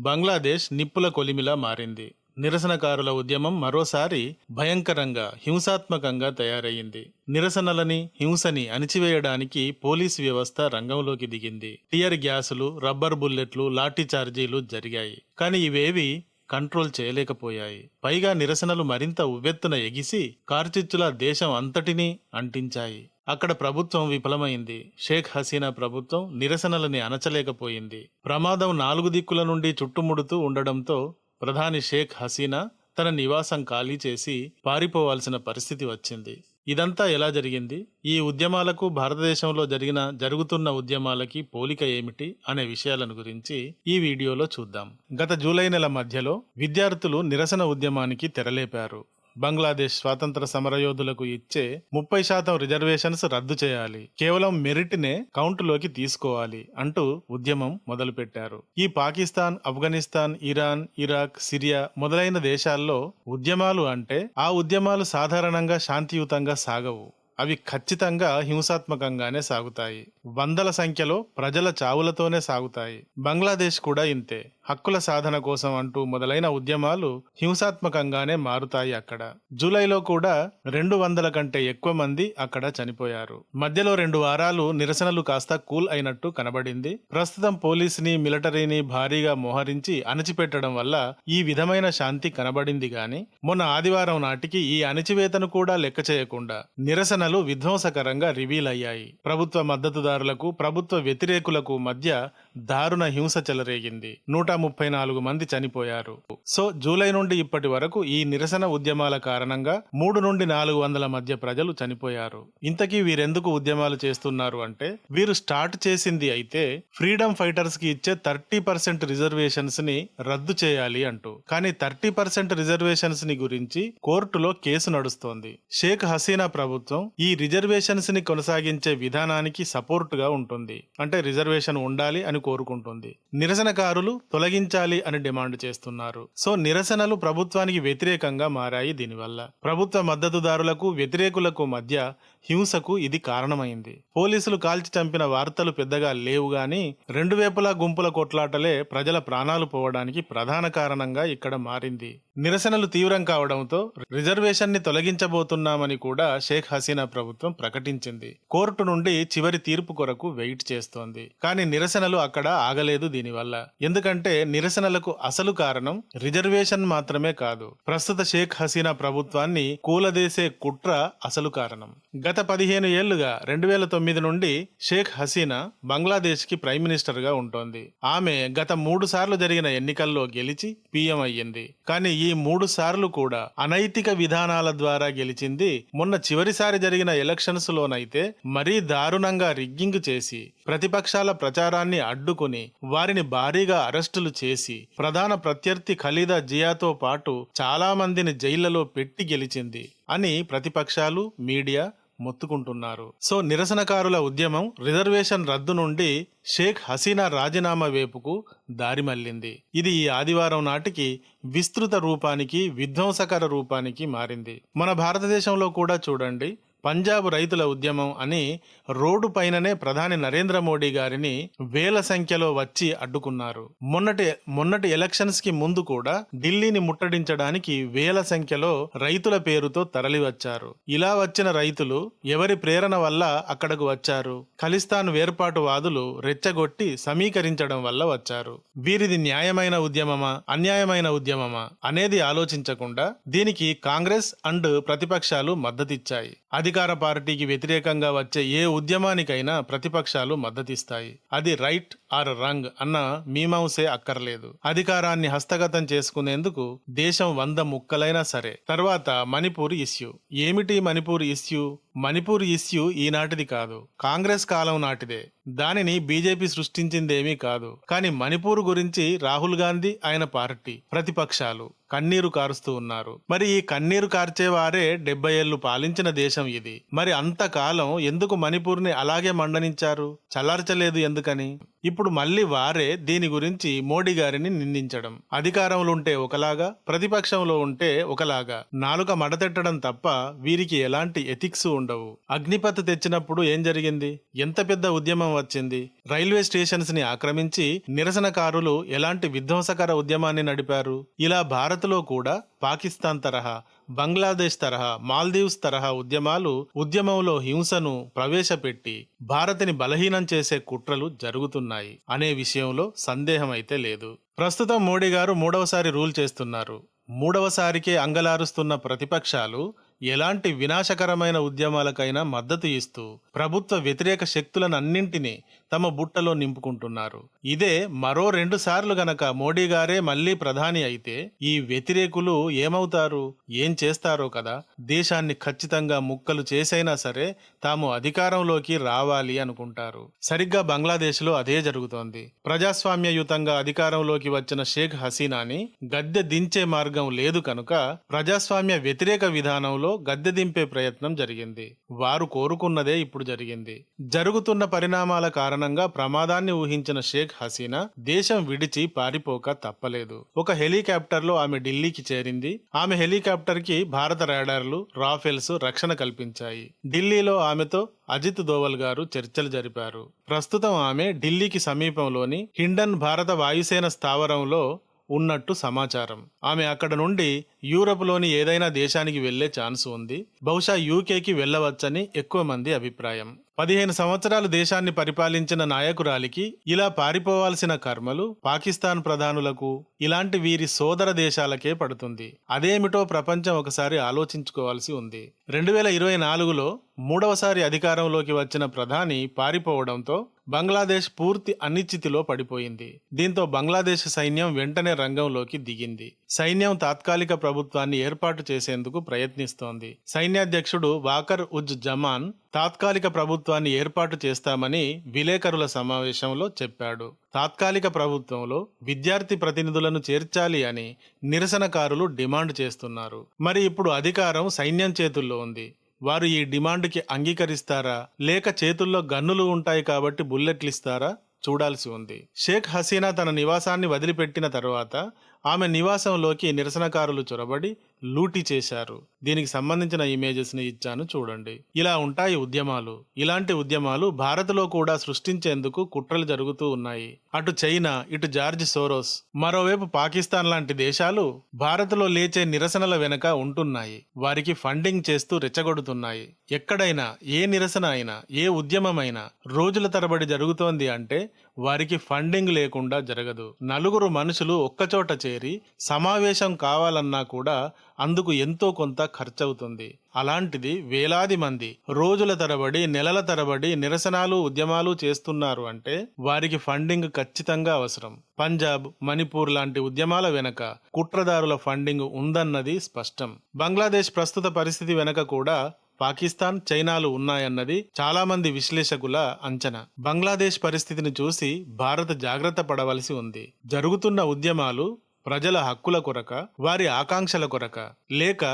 బంగ్లాదేశ్ నిప్పుల కొలిమిలా మారింది. నిరసనకారుల ఉద్యమం మరోసారి భయంకరంగా హింసాత్మకంగా తయారయ్యింది. నిరసనలని హింసని అణిచివేయడానికి పోలీసు వ్యవస్థ రంగంలోకి దిగింది. టియర్ గ్యాసులు రబ్బర్ బుల్లెట్లు లాఠీ చార్జీలు జరిగాయి. కానీ ఇవేవి కంట్రోల్ చేయలేకపోయాయి. పైగా నిరసనలు మరింత ఉవ్వెత్తున ఎగిసి కార్చిచ్చుల దేశం అంతటినీ అంటించాయి. అక్కడ ప్రభుత్వం విఫలమైంది. షేక్ హసీనా ప్రభుత్వం నిరసనలని అణచలేకపోయింది ప్రమాదం నాలుగు దిక్కుల నుండి చుట్టుముడుతూ ఉండడంతో ప్రధాని షేక్ హసీనా తన నివాసం ఖాళీ చేసి పారిపోవాల్సిన పరిస్థితి వచ్చింది. ఇదంతా ఎలా జరిగింది? ఈ ఉద్యమాలకు భారతదేశంలో జరిగిన జరుగుతున్న ఉద్యమాలకి పోలిక ఏమిటి అనే విషయాలను గురించి ఈ వీడియోలో చూద్దాం. గత జూలై నెల మధ్యలో విద్యార్థులు నిరసన ఉద్యమానికి తెరలేపారు. బంగ్లాదేశ్ స్వాతంత్ర సమరయోధులకు ఇచ్చే ముప్పై శాతం రిజర్వేషన్స్ రద్దు చేయాలి. కేవలం మెరిట్నే కౌంటులోకి తీసుకోవాలి అంటూ ఉద్యమం మొదలుపెట్టారు. ఈ Pakistan Afghanistan Iran Iraq Syria మొదలైన దేశాల్లో ఉద్యమాలు అంటే ఆ ఉద్యమాలు సాధారణంగా శాంతియుతంగా సాగవు. అవి ఖచ్చితంగా హింసాత్మకంగానే సాగుతాయి. వందల సంఖ్యలో ప్రజల చావులతోనే సాగుతాయి. బంగ్లాదేశ్ కూడా ఇంతే. హక్కుల సాధన కోసం అంటూ మొదలైన ఉద్యమాలు హింసాత్మకంగానే మారుతాయి అక్కడ. జూలైలో కూడా రెండు వందల కంటే ఎక్కువ మంది అక్కడ చనిపోయారు. మధ్యలో రెండు వారాలు నిరసనలు కాస్త కూల్ అయినట్టు కనబడింది. ప్రస్తుతం పోలీసుని మిలిటరీని భారీగా మోహరించి అణచిపెట్టడం వల్ల ఈ విధమైన శాంతి కనబడింది గాని మొన్న ఆదివారం నాటికి ఈ అణచివేతను కూడా లెక్క చేయకుండా నిరసనలు విధ్వంసకరంగా రివీల్ అయ్యాయి. ప్రభుత్వ మద్దతుదారులకు ప్రభుత్వ వ్యతిరేకులకు మధ్య దారుణ హింస చెలరేగింది. నూట ముప్పై నాలుగు మంది చనిపోయారు. సో జూలై నుండి ఇప్పటి వరకు ఈ నిరసన ఉద్యమాల కారణంగా మూడు నుండి నాలుగు వందల మధ్య ప్రజలు చనిపోయారు. ఇంతకీ వీరెందుకు ఉద్యమాలు చేస్తున్నారు అంటే వీరు స్టార్ట్ చేసింది అయితే ఫ్రీడమ్ ఫైటర్స్కి ఇచ్చే థర్టీ పర్సెంట్ రిజర్వేషన్స్ని రద్దు చేయాలి అంటూ. కానీ థర్టీ పర్సెంట్ రిజర్వేషన్స్ని గురించి కోర్టులో కేసు నడుస్తోంది. షేక్ హసీనా ప్రభుత్వం ఈ రిజర్వేషన్స్ని కొనసాగించే విధానానికి సపోర్ట్గా ఉంటుంది. అంటే రిజర్వేషన్ ఉండాలి అని కోరుకుంటుంది. నిరసనకారులు తొలగించాలి అని డిమాండ్ చేస్తున్నారు. సో నిరసనలు ప్రభుత్వానికి వ్యతిరేకంగా మారాయి దీనివల్ల. ప్రభుత్వ మద్దతుదారులకు వ్యతిరేకులకు మధ్య హింసకు ఇది కారణమైంది. పోలీసులు కాల్చి చంపిన వార్తలు పెద్దగా లేవు గాని రెండు వేపులా గుంపుల కొట్లాటలే ప్రజల ప్రాణాలు పోవడానికి ప్రధాన కారణంగా ఇక్కడ మారింది. నిరసనలు తీవ్రం కావడంతో రిజర్వేషన్ని తొలగించబోతున్నామని కూడా షేక్ హసీనా ప్రభుత్వం ప్రకటించింది. కోర్టు నుండి చివరి తీర్పు కొరకు వెయిట్ చేస్తోంది. కానీ నిరసనలు అక్కడ ఆగలేదు దీనివల్ల. ఎందుకంటే నిరసనలకు అసలు కారణం రిజర్వేషన్ మాత్రమే కాదు. ప్రస్తుత షేక్ హసీనా ప్రభుత్వాన్ని కూలదేసే కుట్ర అసలు కారణం. గత పదిహేను ఏళ్ళుగా రెండు వేల తొమ్మిది నుండి షేక్ హసీనా బంగ్లాదేశ్కి ప్రైమ్ మినిస్టర్గా ఉంటోంది. ఆమె గత మూడు సార్లు జరిగిన ఎన్నికల్లో గెలిచి పీఎం అయ్యింది. కానీ ఈ మూడు సార్లు కూడా అనైతిక విధానాల ద్వారా గెలిచింది. మొన్న చివరిసారి జరిగిన ఎలక్షన్స్ లోనైతే మరీ దారుణంగా రిగ్గింగ్ చేసి ప్రతిపక్షాల ప్రచారాన్ని అడ్డుకుని వారిని భారీగా అరెస్టులు చేసి ప్రధాన ప్రత్యర్థి ఖలీదా జియాతో పాటు చాలా మందిని జైళ్ళలో పెట్టి గెలిచింది అని ప్రతిపక్షాలు మీడియా మొత్తుకుంటున్నారు. సో నిరసనకారుల ఉద్యమం రిజర్వేషన్ రద్దు నుండి షేక్ హసీనా రాజీనామా వైపుకు దారి మళ్ళింది ఇది ఈ ఆదివారం నాటికి విస్తృత రూపానికి విధ్వంసకర రూపానికి మారింది. మన భారతదేశంలో కూడా చూడండి పంజాబ్ రైతుల ఉద్యమం అని రోడ్డు పైననే ప్రధాని నరేంద్ర మోడీ గారిని వేల సంఖ్యలో వచ్చి అడ్డుకున్నారు. మొన్నటి మొన్నటి ఎలక్షన్స్కి ముందు కూడా ఢిల్లీని ముట్టడించడానికి వేల సంఖ్యలో రైతుల పేరుతో తరలివచ్చారు. ఇలా వచ్చిన రైతులు ఎవరి ప్రేరణ వల్ల అక్కడకు వచ్చారు? ఖలిస్తాన్ వేర్పాటు వాదులు రెచ్చగొట్టి సమీకరించడం వల్ల వచ్చారు. వీరిది న్యాయమైన ఉద్యమమా అన్యాయమైన ఉద్యమమా అనేది ఆలోచించకుండా దీనికి కాంగ్రెస్ అండ్ ప్రతిపక్షాలు మద్దతిచ్చాయి. అధికార పార్టీకి వ్యతిరేకంగా వచ్చే ఏ ఉద్యమానికైనా ప్రతిపక్షాలు మద్దతిస్తాయి. అది రైట్ ఆర్ రంగ్ అన్న మీమాంసే అక్కర్లేదు. అధికారాన్ని హస్తగతం చేసుకునేందుకు దేశం వంద ముక్కలైనా సరే. తర్వాత మణిపూర్ ఇష్యూ. ఏమిటి మణిపూర్ ఇష్యూ? మణిపూర్ ఇష్యూ ఈనాటిది కాదు. కాంగ్రెస్ కాలం నాటిదే. దానిని బీజేపీ సృష్టించిందేమీ కాదు. కానీ మణిపూర్ గురించి రాహుల్ గాంధీ ఆయన పార్టీ ప్రతిపక్షాలు కన్నీరు కారుస్తూ ఉన్నారు. మరి ఈ కన్నీరు కార్చేవారే డెబ్బై ఏళ్ళు పాలించిన దేశం ఇది. మరి అంతకాలం ఎందుకు మణిపూర్ని అలాగే మండనించారు? చల్లార్చలేదు ఎందుకని? ఇప్పుడు మళ్ళీ వారే దీని గురించి మోడీ గారిని నిందించడం. అధికారంలో ఉంటే ఒకలాగా ప్రతిపక్షంలో ఉంటే ఒకలాగా. నాలుక మడతెట్టడం తప్ప వీరికి ఎలాంటి ఎథిక్స్ ఉండవు. అగ్నిపత్ తెచ్చినప్పుడు ఏం జరిగింది? ఎంత పెద్ద ఉద్యమం వచ్చింది? రైల్వే స్టేషన్స్ని ఆక్రమించి నిరసనకారులు ఎలాంటి విధ్వంసకర ఉద్యమాన్ని నడిపారు? ఇలా భారత్లో కూడా పాకిస్తాన్ తరహా బంగ్లాదేశ్ తరహా మాల్దీవ్స్ తరహా ఉద్యమాలు ఉద్యమంలో హింసను ప్రవేశపెట్టి భారత్ని బలహీనం చేసే కుట్రలు జరుగుతున్నాయి అనే విషయంలో సందేహం అయితే లేదు. ప్రస్తుతం మోడీ గారు మూడవసారి రూల్ చేస్తున్నారు. మూడవసారికే అంగలారుస్తున్న ప్రతిపక్షాలు ఎలాంటి వినాశకరమైన ఉద్యమాలకైనా మద్దతు ఇస్తూ ప్రభుత్వ వ్యతిరేక శక్తులనన్నింటినీ తమ బుట్టలో నింపుకుంటున్నారు. ఇదే మరో రెండు సార్లు గనక మోడీ గారే మళ్ళీ ప్రధాని అయితే ఈ వ్యతిరేకులు ఏమవుతారు? ఏం చేస్తారో కదా? దేశాన్ని ఖచ్చితంగా ముక్కలు చేసైనా సరే తాము అధికారంలోకి రావాలి అనుకుంటారు. సరిగ్గా బంగ్లాదేశ్లో అదే జరుగుతోంది. ప్రజాస్వామ్యయుతంగా అధికారంలోకి వచ్చిన షేక్ హసీనాని గద్దె దించే మార్గం లేదు కనుక ప్రజాస్వామ్య వ్యతిరేక విధానంలో గద్దె దింపే ప్రయత్నం జరిగింది. వారు కోరుకున్నదే ఇప్పుడు జరిగింది. జరుగుతున్న పరిణామాల కారణం కారణంగా ప్రమాదాన్ని ఊహించిన షేక్ హసీనా దేశం విడిచి పారిపోక తప్పలేదు. ఒక హెలికాప్టర్లో ఆమె ఢిల్లీకి చేరింది. ఆమె హెలికాప్టర్కి భారత రాడార్లు రాఫెల్స్ రక్షణ కల్పించాయి. ఢిల్లీలో ఆమెతో అజిత్ దోవల్ గారు చర్చలు జరిపారు. ప్రస్తుతం ఆమె ఢిల్లీకి సమీపంలోని హిండన్ భారత వాయుసేన స్థావరంలో ఉన్నట్టు సమాచారం. ఆమె అక్కడ నుండి యూరప్లోని ఏదైనా దేశానికి వెళ్ళే ఛాన్స్ ఉంది. బహుశా యూకేకి వెళ్ళవచ్చని ఎక్కువ మంది అభిప్రాయం. పదిహేను సంవత్సరాలు దేశాన్ని పరిపాలించిన నాయకురాలికి ఇలా పారిపోవాల్సిన కర్మలు పాకిస్తాన్ ప్రధానులకు ఇలాంటి వీరి సోదర దేశాలకే పడుతుంది. అదేమిటో ప్రపంచం ఒకసారి ఆలోచించుకోవాల్సి ఉంది. రెండు వేల ఇరవై నాలుగులో మూడవసారి అధికారంలోకి వచ్చిన ప్రధాని పారిపోవడంతో బంగ్లాదేశ్ పూర్తి అనిశ్చితిలో పడిపోయింది. దీంతో బంగ్లాదేశ్ సైన్యం వెంటనే రంగంలోకి దిగింది. సైన్యం తాత్కాలిక ప్రభుత్వాన్ని ఏర్పాటు చేసేందుకు ప్రయత్నిస్తోంది. సైన్యాధ్యక్షుడు వాకర్ ఉజ్ జమాన్ తాత్కాలిక ప్రభుత్వాన్ని ఏర్పాటు చేస్తామని విలేకరుల సమావేశంలో చెప్పాడు. తాత్కాలిక ప్రభుత్వంలో విద్యార్థి ప్రతినిధులను చేర్చాలి అని నిరసనకారులు డిమాండ్ చేస్తున్నారు. మరి ఇప్పుడు అధికారం సైన్యం చేతుల్లో ఉంది. వారు ఈ డిమాండ్కి అంగీకరిస్తారా? లేక చేతుల్లో గన్నులు ఉంటాయి కాబట్టి బుల్లెట్లు ఇస్తారా? చూడాల్సి ఉంది. షేక్ హసీనా తన నివాసాన్ని వదిలిపెట్టిన తర్వాత ఆమె నివాసంలోకి నిరసనకారులు చొరబడి లూటీ చేశారు. దీనికి సంబంధించిన ఇమేజెస్ని ఇచ్చాను చూడండి. ఇలా ఉంటాయి ఉద్యమాలు. ఇలాంటి ఉద్యమాలు భారత్లో కూడా సృష్టించేందుకు కుట్రలు జరుగుతూ ఉన్నాయి. అటు చైనా ఇటు జార్జ్ సోరోస్ మరోవైపు పాకిస్తాన్ లాంటి దేశాలు భారత్లో లేచే నిరసనల వెనక ఉంటున్నాయి. వారికి ఫండింగ్ చేస్తూ రెచ్చగొడుతున్నాయి. ఎక్కడైనా ఏ నిరసన అయినా ఏ ఉద్యమమైనా రోజుల తరబడి జరుగుతోంది అంటే వారికి ఫండింగ్ లేకుండా జరగదు. నలుగురు మనుషులు ఒక్కచోట చేరి సమావేశం కావాలన్నా కూడా అందుకు ఎంతో కొంత ఖర్చవుతుంది. అలాంటిది వేలాది మంది రోజుల తరబడి నెలల తరబడి నిరసనాలు ఉద్యమాలు చేస్తున్నారు అంటే వారికి ఫండింగ్ ఖచ్చితంగా అవసరం. పంజాబ్ మణిపూర్ లాంటి ఉద్యమాల వెనక కుట్రదారుల ఫండింగ్ ఉందన్నది స్పష్టం. బంగ్లాదేశ్ ప్రస్తుత పరిస్థితి వెనక కూడా పాకిస్తాన్ చైనాలు ఉన్నాయన్నది చాలా మంది విశ్లేషకుల అంచనా. బంగ్లాదేశ్ పరిస్థితిని చూసి భారత్ జాగ్రత్త పడవలసి ఉంది. జరుగుతున్న ఉద్యమాలు ప్రజల హక్కుల కొరక వారి ఆకాంక్షల కొరక. లేక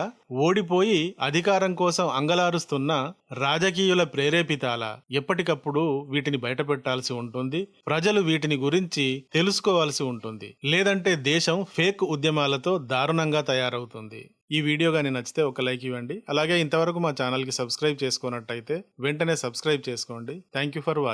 ఓడిపోయి అధికారం కోసం అంగలారుస్తున్న రాజకీయుల ప్రేరేపితాల ఎప్పటికప్పుడు వీటిని బయటపెట్టాల్సి ఉంటుంది. ప్రజలు వీటిని గురించి తెలుసుకోవాల్సి ఉంటుంది. లేదంటే దేశం ఫేక్ ఉద్యమాలతో దారుణంగా తయారవుతుంది. ఈ వీడియో కానీ నచ్చితే ఒక లైక్ ఇవ్వండి. అలాగే ఇంతవరకు మా ఛానల్కి సబ్స్క్రైబ్ చేసుకున్నట్టయితే వెంటనే సబ్స్క్రైబ్ చేసుకోండి. Thank you for watching